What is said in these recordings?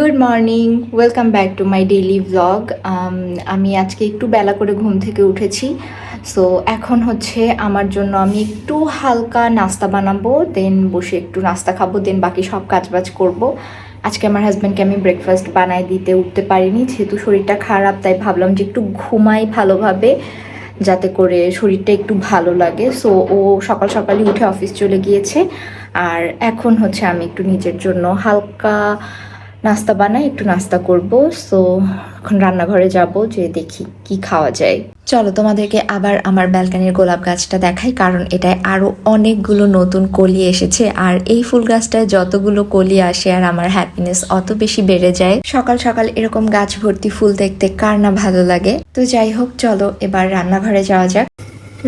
Good morning welcome back to my daily Um, আমি আজকে একটু বেলা করে ঘুম থেকে উঠেছি। সো এখন হচ্ছে আমার জন্য আমি একটু হালকা নাস্তা বানাবো দেন বসে একটু নাস্তা খাব দেন বাকি সব কাজবাজ করব। আজকে আমার হাজব্যান্ডকে আমি ব্রেকফাস্ট বানাই দিতে উঠতে পারিনি যেহেতু শরীরটা খারাপ তাই ভাবলাম যে একটু ঘুমাই ভালোভাবে যাতে করে শরীরটা একটু ভালো লাগে। সো ও সকাল সকালই উঠে অফিস চলে গিয়েছে। আর এখন হচ্ছে আমি একটু নিজের জন্য হালকা নাস্তা বানাই, একটু নাস্তা করব। সো এখন রান্নাঘরে যাব যে দেখি কি খাওয়া যায়। চলো তোমাদেরকে আবার আমার ব্যালকানির গোলাপ গাছটা দেখাই, কারণ এটায় আরও অনেকগুলো নতুন কলি এসেছে, আর এই ফুল গাছটায় যতগুলো কলি আসে, আর আমার হ্যাপিনেস অত বেশি বেড়ে যায়। সকাল সকাল এরকম গাছ ভর্তি ফুল দেখতে কার না ভালো লাগে? তো যাই হোক, চলো এবার রান্নাঘরে যাওয়া যাক।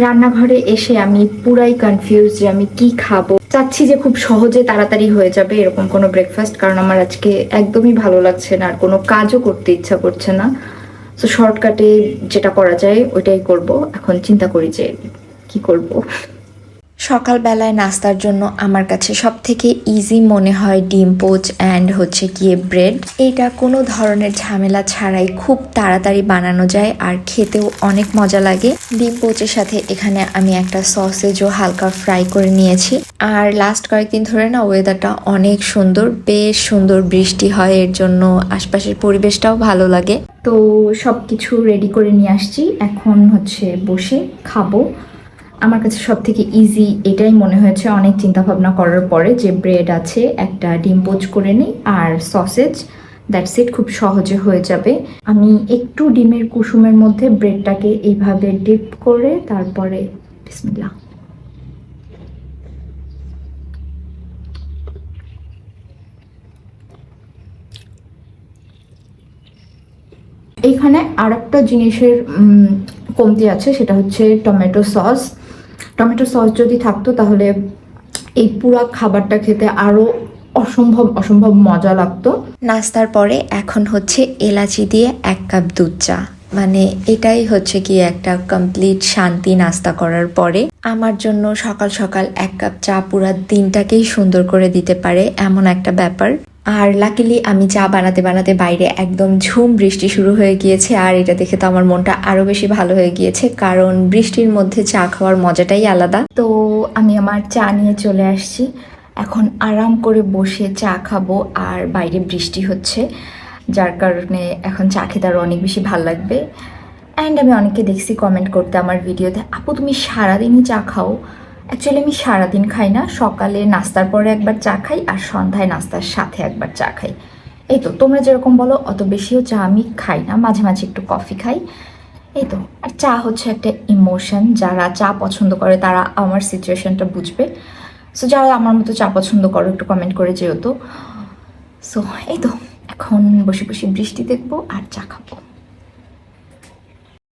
রান্নাঘরে এসে আমি পুরাই কনফিউজ যে আমি কি খাব। চাচ্ছি যে খুব সহজে তাড়াতাড়ি হয়ে যাবে এরকম কোনো ব্রেকফাস্ট কারণ আমার আজকে একদমই ভালো লাগছে না, আর কোনো কাজও করতে ইচ্ছা করছে না। তো শর্টকাটে যেটা করা যায় ওইটাই করব। এখন চিন্তা করি যে কি করব। সকালবেলায় নাস্তার জন্য আমার কাছে সব থেকে ইজি মনে হয় ডিম, পোচ অ্যান্ড হচ্ছে গিয়ে ব্রেড এটা কোনো ধরনের ঝামেলা ছাড়াই খুব তাড়াতাড়ি বানানো যায় আর খেতেও অনেক মজা লাগে। ডিম, পোচের সাথে এখানে আমি একটা সসেজও হালকা ফ্রাই করে নিয়েছি। আর লাস্ট কয়েকদিন ধরে না ওয়েদারটা অনেক সুন্দর, বেশ সুন্দর বৃষ্টি হয়, এর জন্য আশপাশের পরিবেশটাও ভালো লাগে। তো সব কিছু রেডি করে নিয়ে আসছি, এখন হচ্ছে বসে খাব। আমার কাছে সব থেকে ইজি এটাই মনে হয়েছে অনেক চিন্তা ভাবনা করার পরে যে ব্রেড আছে, একটা ডিম পোচ করে নিই আর সসেজ দ্যাটস ইট খুব সহজে হয়ে যাবে। আমি একটু ডিমের কুসুমের মধ্যে ব্রেডটাকে এইভাবে ডিপ করে তারপরে বিসমিল্লাহ। এইখানে আর একটা জিনিসের কমতি আছে, সেটা হচ্ছে টমেটো সস টমেটো সস যদি থাকতো, তাহলে এই পুরা খাবারটা খেতে আরও অসম্ভব অসম্ভব মজা লাগতো। নাস্তার পরে এখন হচ্ছে এলাচি দিয়ে এক কাপ দুধ চা। মানে এটাই হচ্ছে কি একটা কমপ্লিট শান্তি নাস্তা করার পরে। আমার জন্য সকাল সকাল এক কাপ চা পুরা দিনটাকেই সুন্দর করে দিতে পারে, এমন একটা ব্যাপার। আর লাকিলি আমি চা বানাতে বানাতে বাইরে একদম ঝুম বৃষ্টি শুরু হয়ে গিয়েছে, আর এটা দেখে তো আমার মনটা আরও বেশি ভালো হয়ে গিয়েছে, কারণ বৃষ্টির মধ্যে চা খাওয়ার মজাটাই আলাদা। তো আমি আমার চা নিয়ে চলে আসছি। এখন আরাম করে বসে চা খাব, আর বাইরে বৃষ্টি হচ্ছে। যার কারণে এখন চা খেতে আরও অনেক বেশি ভালো লাগবে। অ্যান্ড আমি অনেককে দেখছি কমেন্ট করতে আমার ভিডিওতে আপু, তুমি সারাদিনই চা খাও? অ্যাকচুয়ালি আমি সারাদিন খাই না, সকালে নাস্তার পরে একবার চা খাই আর সন্ধ্যায় নাস্তার সাথে একবার চা খাই। এই তো, তোমরা যেরকম বলো, অত বেশিও চা আমি খাই না, মাঝে মাঝে একটু কফি খাই। এই তো, আর চা হচ্ছে একটা ইমোশন যারা চা পছন্দ করে তারা আমার সিচুয়েশনটা বুঝবে। সো যারা আমার মতো চা পছন্দ করো, একটু কমেন্ট করে যেও তো। সো এই তো, এখন বসে বসে বৃষ্টি দেখব আর চা খাব।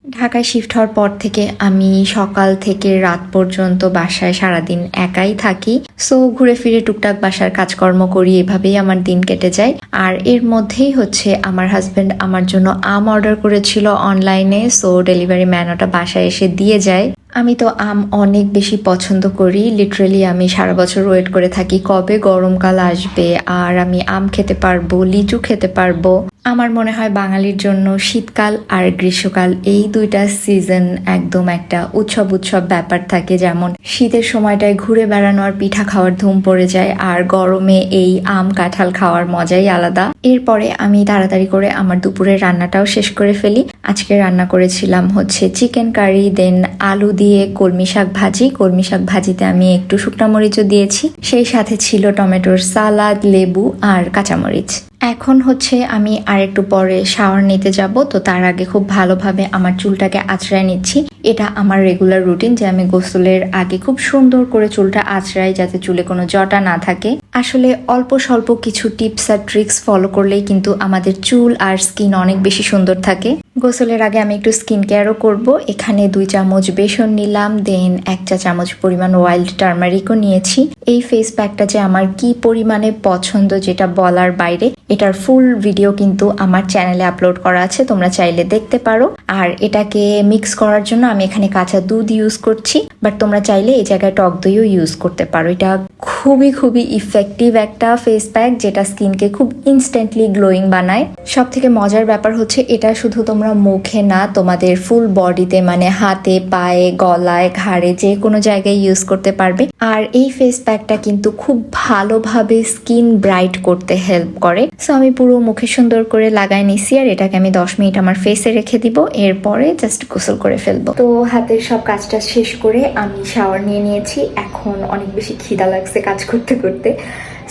ঢাকায় শিফট হওয়ার পর থেকে আমি সকাল থেকে রাত পর্যন্ত বাসায় সারাদিন একাই থাকি। সো ঘুরে ফিরে টুকটাক বাসার কাজকর্ম করি, এভাবেই আমার দিন কেটে যায়। আর এর মধ্যেই হচ্ছে আমার হাজব্যান্ড আমার জন্য আম অর্ডার করেছিল অনলাইনে সো ডেলিভারি ম্যান ওটা বাসায় এসে দিয়ে যায়। আমি তো আম অনেক বেশি পছন্দ করি। লিটারেলি আমি সারা বছর ওয়েট করে থাকি কবে গরমকাল আসবে, আর আমি আম খেতে পারব, লিচু খেতে পারব। আমার মনে হয় বাঙালির জন্য শীতকাল আর গ্রীষ্মকাল এই দুইটা সিজন একদম একটা উৎসব উৎসব ব্যাপার থাকে। যেমন শীতের সময়টায় ঘুরে বেড়ানো আর পিঠা খাওয়ার ধুম পড়ে যায়, আর গরমে এই আম কাঁঠাল খাওয়ার মজাই আলাদা। এরপরে আমি তাড়াতাড়ি করে আমার দুপুরের রান্নাটাও শেষ করে ফেলি। আজকে রান্না করেছিলাম হচ্ছে চিকেন কারি দেন আলু দিয়ে কলমি শাক ভাজি। কলমি শাক ভাজিতে আমি একটু শুকনো মরিচও দিয়েছি। সেই সাথে ছিল টমেটোর সালাদ, লেবু আর কাঁচামরিচ। এখন হচ্ছে আমি আর একটু পরে শাওয়ার নিতে যাব। তো তার আগে খুব ভালোভাবে আমার চুলটাকে আঁচড়ায় নিচ্ছি। এটা আমার রেগুলার রুটিন যে আমি গোসলের আগে খুব সুন্দর করে চুলটা আঁচড়াই যাতে চুলে কোনো জটা না থাকে। আসলে অল্প স্বল্প কিছু টিপস আর ট্রিক্স ফলো করলেই কিন্তু আমাদের চুল আর স্কিন অনেক বেশি সুন্দর থাকে। গোসলের আগে আমি একটু স্কিন কেয়ারও করব। এখানে দুই চামচ বেসন নিলাম দেন এক চা চামচ পরিমাণ ওয়াইল্ড টার্মারিকও নিয়েছি। এই ফেস প্যাকটা যে আমার কি পরিমাণে পছন্দ, যেটা বলার বাইরে এটার ফুল ভিডিও কিন্তু আমার চ্যানেলে আপলোড করা আছে, তোমরা চাইলে দেখতে পারো। আর এটাকে মিক্স করার জন্য আমি এখানে কাঁচা দুধ ইউজ করছি বাট তোমরা চাইলে এই জায়গায় টক দইও ইউজ করতে পারো। এটা খুবই খুবই ইফেক্টিভ একটা ফেস প্যাক যেটা স্কিনকে খুব ইনস্ট্যান্টলি গ্লোয়িং বানায়। সব থেকে মজার ব্যাপার হচ্ছে, এটা শুধু তোমরা মুখে না, তোমাদের ফুল বডিতে মানে হাতে, পায়ে, গলায়, ঘাড়ে যে কোনো জায়গায় ইউজ করতে পারবে। আর এই ফেস প্যাকটা কিন্তু খুব ভালোভাবে স্কিন ব্রাইট করতে হেল্প করে। সো আমি পুরো মুখে সুন্দর করে লাগাই নিছি আর এটাকে আমি দশ মিনিট আমার ফেসে রেখে দিব। এরপরে জাস্ট গোসল করে ফেলব। তো হাতের সব কাজটা শেষ করে আমি শাওয়ার নিয়ে নিয়েছি। এখন অনেক বেশি খিদা লাগছে কাজ করতে করতে।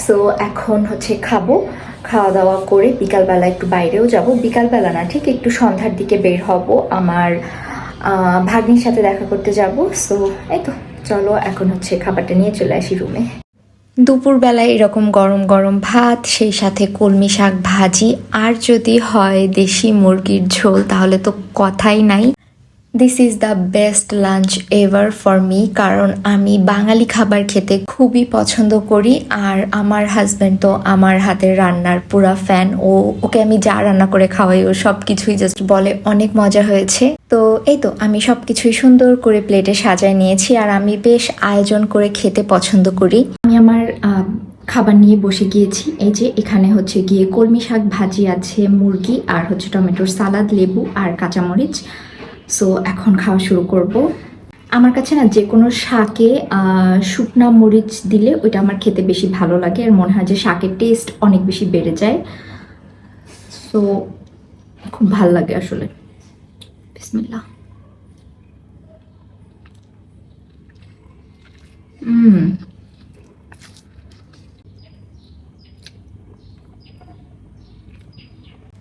সো এখন হচ্ছে খাব। খাওয়া দাওয়া করে বিকালবেলা একটু বাইরেও যাব। বিকালবেলা না, ঠিক একটু সন্ধ্যার দিকে বের হব। আমার ভাগ্নির সাথে দেখা করতে যাব। সো এই তো। চলো, এখন হচ্ছে খাবারটা নিয়ে চলে আসি রুমে দুপুরবেলায় এরকম গরম গরম ভাত, সেই সাথে কলমি শাক ভাজি। আর যদি হয় দেশি মুরগির ঝোল, তাহলে তো কথাই নাই। This is the best lunch ever for me কারণ আমি বাঙালি খাবার খেতে খুবই পছন্দ করি, আর আমার হাজব্যান্ড তো আমার হাতের রান্নার পুরা ফ্যান ও, ওকে আমি যা রান্না করে খাওয়াই, ও সব কিছুই জাস্ট বলে, অনেক মজা হয়েছে। তো, এই তো, আমি সব কিছুই সুন্দর করে প্লেটে সাজায় নিয়েছি, আর আমি বেশ আয়োজন করে খেতে পছন্দ করি। আমি আমার খাবার নিয়ে বসে গিয়েছি, এই যে, এখানে হচ্ছে গিয়ে কলমি শাক ভাজি আছে, মুরগি, আর হচ্ছে টমেটোর সালাদ, লেবু, আর কাঁচামরিচ। সো এখন খাওয়া শুরু করব। আমার কাছে না যে কোনো শাকে শুকনা মরিচ দিলে ওইটা আমার খেতে বেশি ভালো লাগে। আর মনে হয় যে শাকের টেস্ট অনেক বেশি বেড়ে যায়। সো খুব ভালো লাগে আসলে। বিসমিল্লাহ। হুম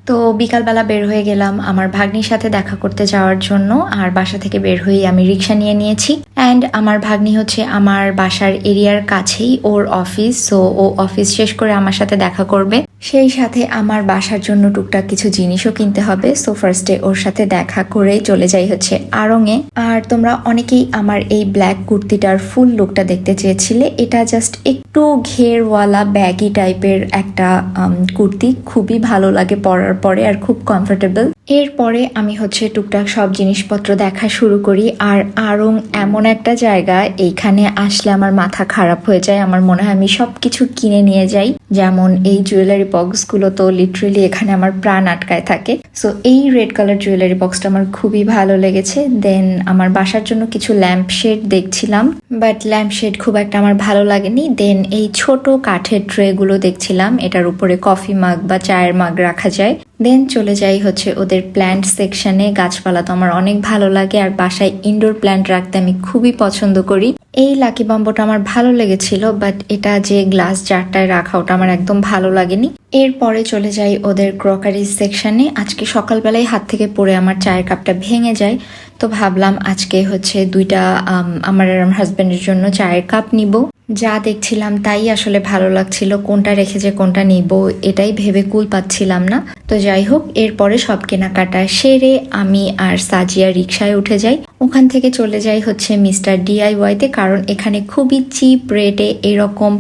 তো বিকালবেলা বের হয়ে গেলাম আমার ভাগ্নির সাথে দেখা করতে যাওয়ার জন্য, আর বাসা থেকে বের হয়ে আমি রিক্সা নিয়ে নিয়েছি। অ্যান্ড আমার ভাগ্নি হচ্ছে আমার বাসার এরিয়ার কাছেই ওর অফিস সো ও অফিস শেষ করে আমার সাথে দেখা করবে। সেই সাথে আমার বাসার জন্য টুকটাক কিছু জিনিসও কিনতে হবে। সো ফার্স্টে ওর সাথে দেখা করে চলে যাই হচ্ছে আড়ংয়ে আর তোমরা অনেকেই আমার এই ব্ল্যাক কুর্তিটার ফুল লুকটা দেখতে চেয়েছিলে। এটা জাস্ট একটু ঘেরওয়ালা ব্যাগি টাইপের একটা কুর্তি। খুবই ভালো লাগে পরার পরে আর খুব কমফোর্টেবল এরপরে আমি হচ্ছে টুকটাক সব জিনিসপত্র দেখা শুরু করি। আর আড়ং এমন একটা জায়গা, এইখানে আসলে আমার মাথা খারাপ হয়ে যায়। আমার মনে হয় আমি সব কিছু কিনে নিয়ে যাই। যেমন এই জুয়েলারি বক্সগুলো তো লিটারেলি এখানে আমার প্রাণ আটকায় থাকে। সো এই রেড কালার জুয়েলারি বক্সটা আমার খুবই ভালো লেগেছে। দেন আমার বাসার জন্য কিছু ল্যাম্প শেড দেখছিলাম বাট ল্যাম্প শেড খুব একটা আমার ভালো লাগেনি। দেন এই ছোট কাঠের ট্রেগুলো দেখছিলাম, এটার উপরে কফি মাগ বা চায়ের মাগ রাখা যায়। দেন চলে যাই হচ্ছে ওদের প্ল্যান্ট সেকশনে গাছপালা তো আমার অনেক ভালো লাগে আর বাসায় ইনডোর প্ল্যান্ট রাখতে আমি খুবই পছন্দ করি। এই লাকি বাম্বোটা আমার ভালো লেগেছিল বাট এটা যে গ্লাস জারটায় রাখা ওটা আমার একদম ভালো লাগেনি। এরপরে চলে যাই ওদের ক্রকারি সেকশনে আজকে সকালবেলায় হাত থেকে পড়ে আমার চায়ের কাপটা ভেঙে যায়। তো ভাবলাম আজকে হচ্ছে দুইটা আম, আমার আর আমার হাজব্যান্ডের জন্য চায়ের কাপ নিব। যা দেখছিলাম তাই আসলে ভালো লাগছিল, কোনটা রেখে যে কোনটা নিব, এটাই ভেবে কুল পাচ্ছিলাম না। তো যাই হোক, এরপরে সব কেনাকাটা সেরে আমি আর সাজিয়া রিক্সায় উঠে যাই। ওখান থেকে চলে যাই হচ্ছে মিস্টার ডিআইওয়াইতে কারণ এখানে খুবই চিপ রেটে এরকম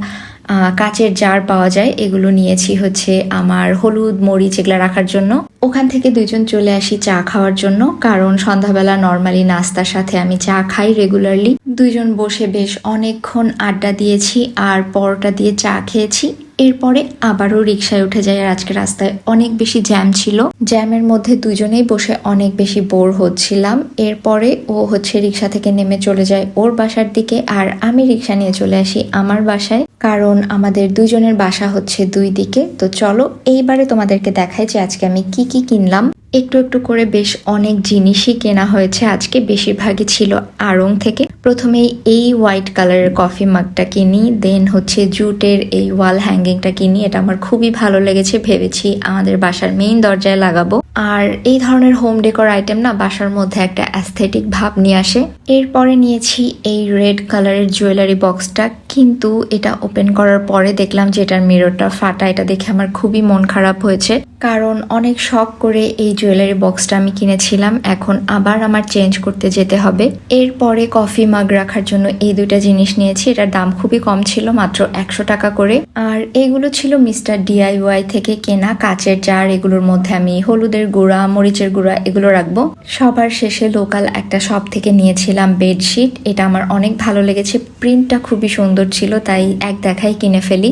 কাচের জার পাওয়া যায়, এগুলো নিয়েছি হচ্ছে আমার হলুদ মরিচ এগুলো রাখার জন্য। ওখান থেকে দুইজন চলে আসি চা খাওয়ার জন্য, কারণ সন্ধ্যাবেলা নর্মালি নাস্তার সাথে আমি চা খাই রেগুলারলি দুইজন বসে বেশ অনেকক্ষণ আড্ডা দিয়েছি আর পরোটা দিয়ে চা খেয়েছি। এরপরে আবারও রিক্সায় উঠে যাই আর আজকে রাস্তায় অনেক বেশি জ্যাম ছিল। জ্যামের মধ্যে দুজনেই বসে অনেক বেশি বোর হচ্ছিলাম। এরপরে ও হচ্ছে রিক্সা থেকে নেমে চলে যায় ওর বাসার দিকে আর আমি রিক্সা নিয়ে চলে আসি আমার বাসায়। কারণ আমাদের দুইজনের বাসা হচ্ছে দুই দিকে। তো চলো এইবারে তোমাদেরকে দেখাই যে আজকে আমি কি কি কিনলাম। একটু একটু করে বেশ অনেক জিনিসই কেনা হয়েছে আজকে, বেশিরভাগই ছিল আড়ং থেকে। প্রথমেই এই হোয়াইট কালারের কফি মাগটা কিনি দেন হচ্ছে জুটের এই ওয়াল হ্যাঙ্গিংটা কিনি। এটা আমার খুবই ভালো লেগেছে, ভেবেছি আমাদের বাসার মেইন দরজায় লাগাবো। আর এই ধরনের হোম ডেকোর আইটেম না বাসার মধ্যে একটা অ্যাস্থেটিক ভাব নিয়ে আসে। এরপরে নিয়েছি এই রেড কালারের জুয়েলারি বক্সটা কিন্তু এটা ওপেন করার পরে দেখলাম যে এটার মিররটা ফাটা। এটা দেখে আমার খুবই মন খারাপ হয়েছে। কারণ অনেক শখ করে এই জুয়েলারি বক্সটা আমি কিনেছিলাম। এখন আবার আমার চেঞ্জ করতে যেতে হবে। এরপরে কফি মাগ রাখার জন্য এই দুইটা জিনিস নিয়েছি। এটার দাম খুবই কম ছিল, মাত্র একশো টাকা করে। আর এগুলো ছিল মিস্টার ডিআইওয়াই থেকে কেনা কাচের জার। এগুলোর মধ্যে আমি হলুদের গুঁড়া, মরিচের গুঁড়া এগুলো রাখব। সবার শেষে লোকাল একটা শপ থেকে নিয়েছিলাম বেডশিট এটা আমার অনেক ভালো লেগেছে। প্রিন্টটা খুবই সুন্দর ছিল, তাই এক দেখাই কিনে ফেলি।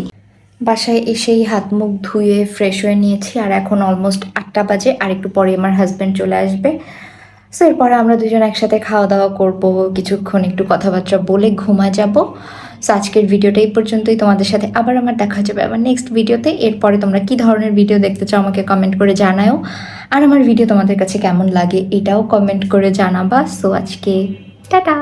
বাসায় এসেই হাত মুখ ধুয়ে ফ্রেশ হয়ে নিয়েছি, আর এখন অলমোস্ট আটটা বাজে, আর একটু পরে আমার হাজব্যান্ড চলে আসবে। সো এরপরে আমরা দুজন একসাথে খাওয়া দাওয়া করব, কিছুক্ষণ একটু কথাবার্তা বলে ঘুমা যাব। সো আজকের ভিডিওটা এই পর্যন্তই। তোমাদের সাথে আবার আমার দেখা যাবে আবার নেক্সট ভিডিওতে। এরপরে তোমরা কি ধরনের ভিডিও দেখতে চাও আমাকে কমেন্ট করে জানাও আর আমার ভিডিও তোমাদের কাছে কেমন লাগে এটাও কমেন্ট করে জানাবা। সো আজকে টাটা!